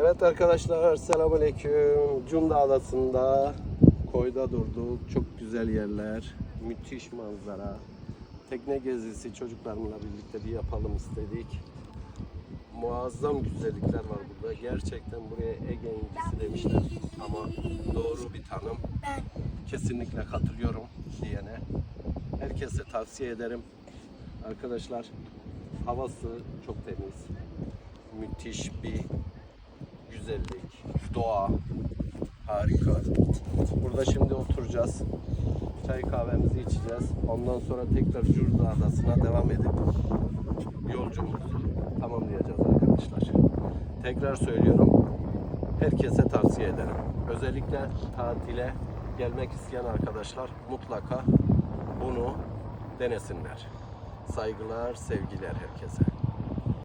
Evet arkadaşlar selamünaleyküm. Cunda Adası'nda koyda durduk. Çok güzel yerler. Müthiş manzara. Tekne gezisi çocuklarımla birlikte bir yapalım istedik. Muazzam güzellikler var burada. Gerçekten buraya Ege incisi demişler. Ama doğru bir tanım. Kesinlikle katılıyorum diyene. Herkese tavsiye ederim. Arkadaşlar havası çok temiz. Müthiş bir güzellik, doğa harika. Burada şimdi oturacağız. Çay kahvemizi içeceğiz. Ondan sonra tekrar Curda Adası'na devam edip yolculuğumuzu tamamlayacağız arkadaşlar. Tekrar söylüyorum. Herkese tavsiye ederim. Özellikle tatile gelmek isteyen arkadaşlar mutlaka bunu denesinler. Saygılar, sevgiler herkese.